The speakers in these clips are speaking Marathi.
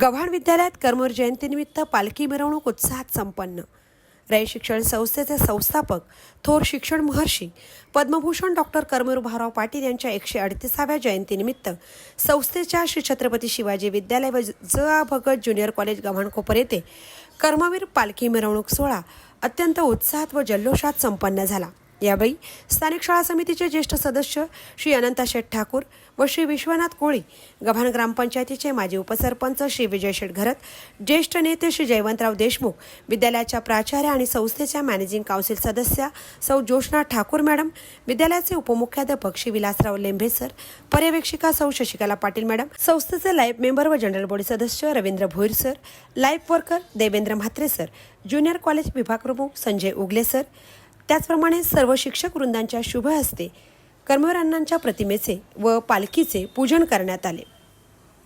गव्हाण विद्यालयात कर्मवीर जयंतीनिमित्त पालखी मिरवणूक उत्साहात संपन्न. रय शिक्षण संस्थेचे संस्थापक थोर शिक्षण महर्षी पद्मभूषण डॉक्टर कर्मवीर भाऊराव पाटील यांच्या एकशे अडतीसाव्या जयंतीनिमित्त संस्थेच्या श्री छत्रपती शिवाजी विद्यालय व ज आ भगत ज्युनियर कॉलेज गव्हाणकोपर येथे कर्मवीर पालखी मिरवणूक सोहळा अत्यंत उत्साहात व जल्लोषात संपन्न झाला. यावेळी स्थानिक शाळा समितीचे ज्येष्ठ सदस्य श्री अनंता शेठ ठाकूर व श्री विश्वनाथ कोळी गव्हाण ग्रामपंचायतीचे माजी उपसरपंच श्री विजय शेठ घरत ज्येष्ठ नेते श्री जयवंतराव देशमुख विद्यालयाच्या प्राचार्य आणि संस्थेच्या मॅनेजिंग काउन्सिल सदस्या सौ जोशना ठाकूर मॅडम विद्यालयाचे उपमुख्याध्यापक श्री विलासराव लेंभे सर पर्यवेक्षिका सौ शशिकला पाटील मॅडम संस्थेचे लाईफ मेंबर व जनरल बॉडी सदस्य Ravindra Bhoir sir life worker Devendra Mhatre sir junior college विभाग प्रमुख संजय उगले सर त्याचप्रमाणे सर्व शिक्षक वृंदांच्या शुभ हस्ते कर्मवीर अण्णांच्या प्रतिमेचे व पालखीचे पूजन करण्यात आले.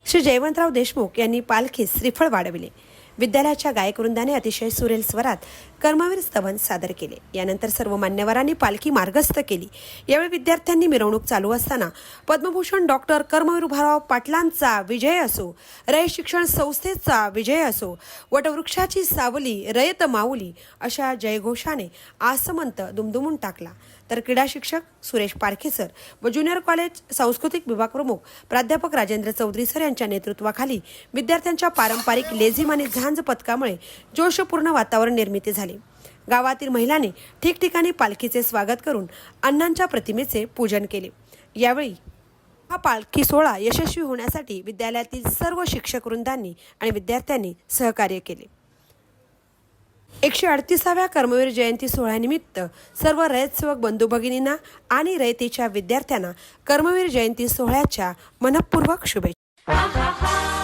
श्री जयवंतराव देशमुख यांनी पालखीस श्रीफळ वाढविले. विद्यालयाच्या गायकवृंदाने अतिशय सुरेल स्वरात कर्मवीर स्तवन सादर केले. यानंतर सर्व मान्यवरांनी पालखी मार्गस्थ केली. यावेळी विद्यार्थ्यांनी मिरवणूक चालू असताना पद्मभूषण डॉक्टर कर्मवीर भाराव पाटलांचा विजय असो रय शिक्षण संस्थेचा विजय असो वटवृक्षाची सावली रयत माऊली अशा जयघोषाने आसमंत दुमदुमून टाकला. तर क्रीडा शिक्षक सुरेश पारखेसर व ज्युनियर कॉलेज सांस्कृतिक विभाग प्रमुख प्राध्यापक राजेंद्र चौधरी सर यांच्या नेतृत्वाखाली विद्यार्थ्यांच्या पारंपरिक लेझिम आणि झांज पथकामुळे जोशपूर्ण वातावरण निर्मिती झाली. गावातील महिलांनी ठिकठिकाणी पालखीचे स्वागत करून अण्णांच्या प्रतिमेचे पूजन केले. यावेळी हा पालखी सोहळा यशस्वी होण्यासाठी विद्यालयातील सर्व शिक्षक वृंदांनी आणि विद्यार्थ्यांनी सहकार्य केले. एकशे अडतीसाव्या कर्मवीर जयंती सोहळ्यानिमित्त सर्व रयतसेवक बंधू भगिनींना आणि रयतेच्या विद्यार्थ्यांना कर्मवीर जयंती सोहळ्याच्या मनपूर्वक शुभेच्छा.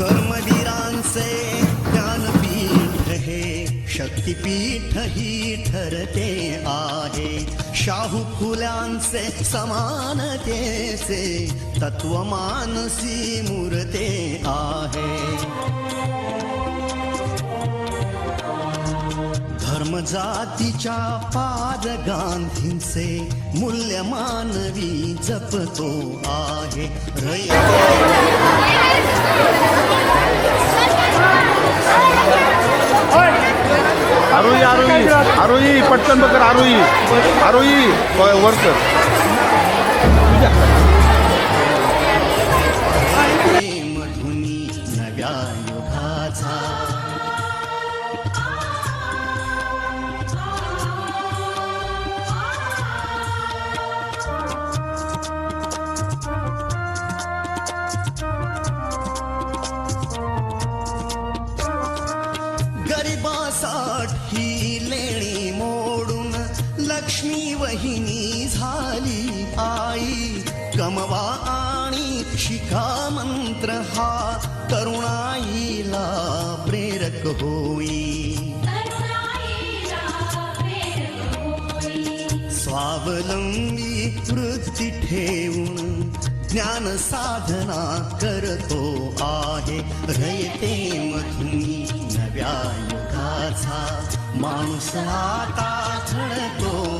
कर्मवीरांचे ज्ञानपीठ हे शक्तीपीठ ही ठरते आहे. शाहू फुल्यांचे समानतेचे तत्वमानसी मूर्ते आहे. धर्म जातीच्या पाद गांधींचे मूल्य मानवी जपतो आहे. रयते आरोही आरोही आरोही पटकन बकर आरोही आरोही वर लक्ष्मी वहिनी झाली आई. कमवा आणि शिखा मंत्र हा तरुणाईला प्रेरक होई. स्वावलंबी वृत्ती ठेवून ज्ञान साधना करतो आहे. रयते मधुनी नव्या युगाचा माणूस आता घडतो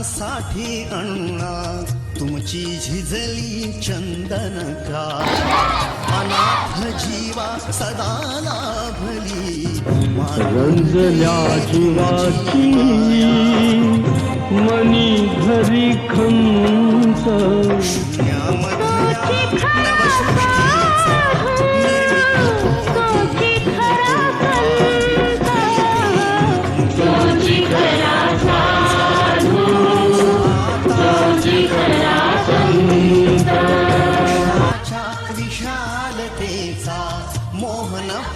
दीनदलितांसाठी अण्णा तुमची झिजली चंदन का? अनाथ जीवा सदा लाभली. रंजल्या जीवाची मनी घरी खंत.